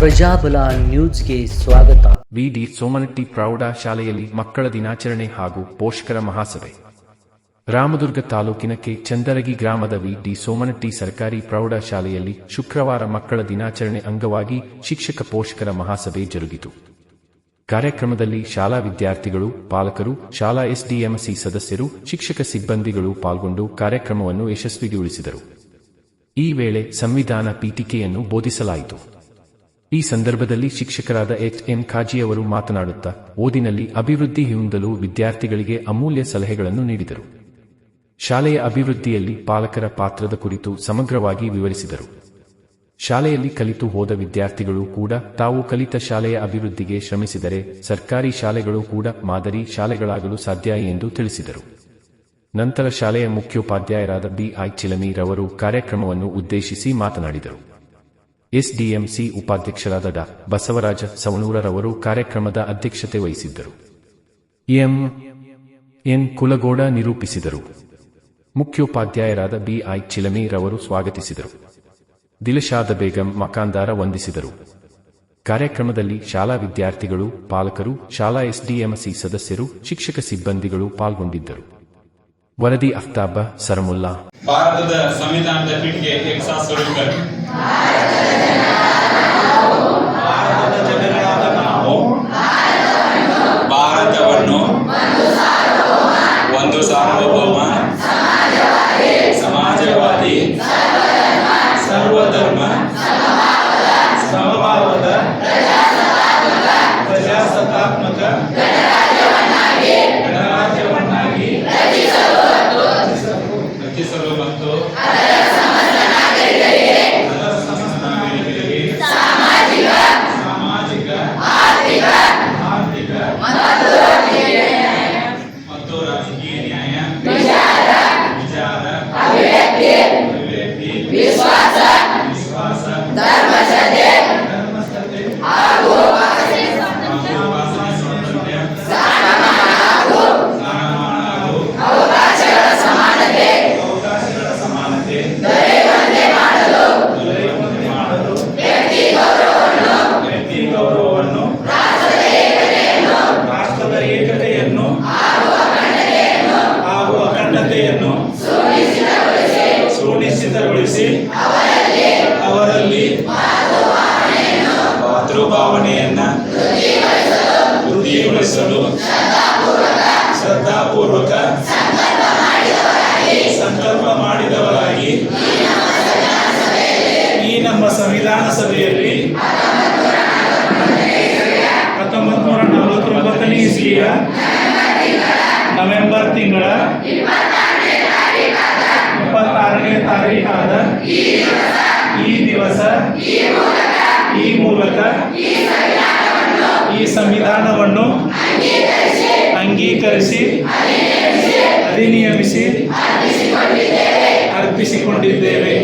ಪ್ರಜಾಬಲ ನ್ಯೂಸ್ಗೆ ಸ್ವಾಗತ. ವಿಡಿ ಸೋಮನಟ್ಟಿ ಪ್ರೌಢ ಶಾಲೆಯಲ್ಲಿ ಮಕ್ಕಳ ದಿನಾಚರಣೆ ಹಾಗೂ ಪೋಷಕರ ಮಹಾಸಭೆ. ರಾಮದುರ್ಗ ತಾಲೂಕಿನ ಕೆ. ಚಂದರಗಿ ಗ್ರಾಮದ ವಿಡಿ ಸೋಮನಟ್ಟಿ ಸರ್ಕಾರಿ ಪ್ರೌಢ ಶಾಲೆಯಲ್ಲಿ ಶುಕ್ರವಾರ ಮಕ್ಕಳ ದಿನಾಚರಣೆ ಅಂಗವಾಗಿ ಶಿಕ್ಷಕ ಪೋಷಕರ ಮಹಾಸಭೆ ಜರುಗಿತು. ಕಾರ್ಯಕ್ರಮದಲ್ಲಿ ಶಾಲಾ ವಿದ್ಯಾರ್ಥಿಗಳು, ಪಾಲಕರು, ಶಾಲಾ ಎಸ್ಡಿಎಂಸಿ ಸದಸ್ಯರು, ಶಿಕ್ಷಕ ಸಿಬ್ಬಂದಿಗಳು ಪಾಲ್ಗೊಂಡು ಕಾರ್ಯಕ್ರಮವನ್ನು ಯಶಸ್ವಿಗೊಳಿಸಿದರು. ಈ ವೇಳೆ ಸಂವಿಧಾನ ಪೀಠಿಕೆಯನ್ನು ಬೋಧಿಸಲಾಯಿತು. ಈ ಸಂದರ್ಭದಲ್ಲಿ ಶಿಕ್ಷಕರಾದ ಎಚ್. ಎಂ. ಖಾಜಿಯವರು ಮಾತನಾಡುತ್ತಾ, ಓದಿನಲ್ಲಿ ಅಭಿವೃದ್ಧಿ ಹೊಂದಲು ವಿದ್ಯಾರ್ಥಿಗಳಿಗೆ ಅಮೂಲ್ಯ ಸಲಹೆಗಳನ್ನು ನೀಡಿದರು. ಶಾಲೆಯ ಅಭಿವೃದ್ಧಿಯಲ್ಲಿ ಪಾಲಕರ ಪಾತ್ರದ ಕುರಿತು ಸಮಗ್ರವಾಗಿ ವಿವರಿಸಿದರು. ಶಾಲೆಯಲ್ಲಿ ಕಲಿತು ಹೋದ ವಿದ್ಯಾರ್ಥಿಗಳು ಕೂಡ ತಾವು ಕಲಿತ ಶಾಲೆಯ ಅಭಿವೃದ್ಧಿಗೆ ಶ್ರಮಿಸಿದರೆ ಸರ್ಕಾರಿ ಶಾಲೆಗಳು ಕೂಡ ಮಾದರಿ ಶಾಲೆಗಳಾಗಲು ಸಾಧ್ಯ ಎಂದು ತಿಳಿಸಿದರು. ನಂತರ ಶಾಲೆಯ ಮುಖ್ಯೋಪಾಧ್ಯಾಯರಾದ ಬಿಐ ಚಿಲಮೀರ್ ರವರು ಕಾರ್ಯಕ್ರಮವನ್ನು ಉದ್ದೇಶಿಸಿ ಮಾತನಾಡಿದರು. ಎಸ್ಡಿಎಂಸಿ ಉಪಾಧ್ಯಕ್ಷರಾದ ಡಾ. ಬಸವರಾಜ ಸವಣೂರರವರು ಕಾರ್ಯಕ್ರಮದ ಅಧ್ಯಕ್ಷತೆ ವಹಿಸಿದ್ದರು. ಎಂ. ಎನ್. ಕುಲಗೋಡ ನಿರೂಪಿಸಿದರು. ಮುಖ್ಯೋಪಾಧ್ಯಾಯರಾದ ಬಿಐ ಚಿಲಮಿ ರವರು ಸ್ವಾಗತಿಸಿದರು. ದಿಲಶಾದ ಬೇಗಂ ಮಕಾಂದಾರ ವಂದಿಸಿದರು. ಕಾರ್ಯಕ್ರಮದಲ್ಲಿ ಶಾಲಾ ವಿದ್ಯಾರ್ಥಿಗಳು, ಪಾಲಕರು, ಶಾಲಾ ಎಸ್ಡಿಎಂಸಿ ಸದಸ್ಯರು, ಶಿಕ್ಷಕ ಸಿಬ್ಬಂದಿಗಳು ಪಾಲ್ಗೊಂಡಿದ್ದರು. ವರದಿ ಅಫ್ತಾಬ, ಸರಮುಲ್ಲಾ. ಭಾರತದ ಸಂವಿಧಾನದ ಪೀಠಿಗೆ ಸುನಿಶ್ಚಿತಗೊಳಿಸಿ ಅವರಲ್ಲಿ ಮಾತೃಭಾವನೆಯನ್ನ ವೃದ್ಧಿಗೊಳಿಸಲು ಶ್ರದ್ಧಾಪೂರ್ವಕ ಸಂಕಲ್ಪ ಮಾಡಿದವರಾಗಿ ಈ ನಮ್ಮ ಸಂವಿಧಾನ ಸಭೆಯಲ್ಲಿ ಹತ್ತೊಂಬತ್ತು ನೂರ ನಲವತ್ತೊಂಬತ್ತನೇ ಇಸ್ವಿಯ ನವೆಂಬರ್ ತಿಂಗಳ ಇಪ್ಪತ್ತಾರನೇ ತಾರೀಕಾದ ಈ ದಿವಸ ಈ ಮೂಲಕ ಈ ಸಂವಿಧಾನವನ್ನು ಅಂಗೀಕರಿಸಿ ಅಧಿನಿಯಮಿಸಿ ಅರ್ಪಿಸಿಕೊಂಡಿದ್ದೇವೆ.